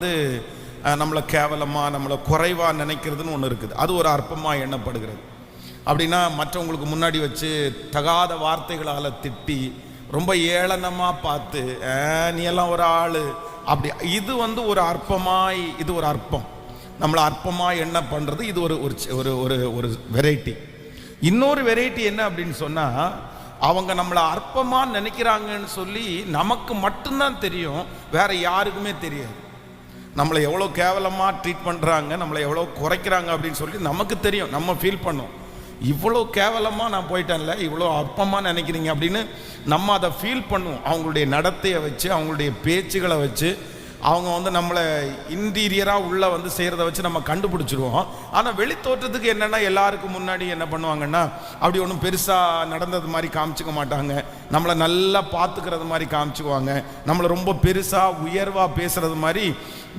வந்து நம்மளை கேவலமாக நம்மளை குறைவாக நினைக்கிறதுன்னு ஒன்று இருக்குது. அது ஒரு அற்பமாக எண்ணப்படுகிறது. அப்படின்னா மற்றவங்களுக்கு முன்னாடி வச்சு தகாத வார்த்தைகளால் திட்டி ரொம்ப ஏளனமாக பார்த்து நீ எல்லாம் ஒரு ஆள். அப்படி இது வந்து ஒரு அற்பமாய் இது ஒரு அற்பம். நம்மளை அற்பமாக என்ன பண்ணுறது இது ஒரு ஒரு ஒரு ஒரு ஒரு வெரைட்டி இன்னொரு வெரைட்டி என்ன அப்படின்னு சொன்னால் அவங்க நம்மளை அற்பமாக நினைக்கிறாங்கன்னு சொல்லி நமக்கு மட்டும்தான் தெரியும் வேற யாருக்குமே தெரியாது. நம்மளை எவ்வளோ கேவலமாக ட்ரீட் பண்ணுறாங்க நம்மளை எவ்வளோ குறைக்கிறாங்க அப்படின்னு சொல்லி நமக்கு தெரியும். நம்ம ஃபீல் பண்ணோம். இவ்வளோ கேவலமாக நான் போயிட்டேன்ல இவ்வளோ அற்பமாக நினைக்கிறீங்க அப்படின்னு நம்ம அதை ஃபீல் பண்ணுவோம். அவங்களுடைய நடத்தையை வச்சு அவங்களுடைய பேச்சுகளை வச்சு அவங்க வந்து நம்மளை இன்டீரியராக உள்ளே வந்து செய்கிறத வச்சு நம்ம கண்டுபிடிச்சிருவோம். ஆனால் வெளித்தோற்றத்துக்கு என்னென்னா எல்லாருக்கும் முன்னாடி என்ன பண்ணுவாங்கன்னா அப்படி ஒன்றும் பெருசாக நடந்தது மாதிரி காமிச்சிக்க மாட்டாங்க. நம்மளை நல்லா பார்த்துக்கிறது மாதிரி காமிச்சுக்குவாங்க. நம்மளை ரொம்ப பெருசாக உயர்வாக பேசுகிறது மாதிரி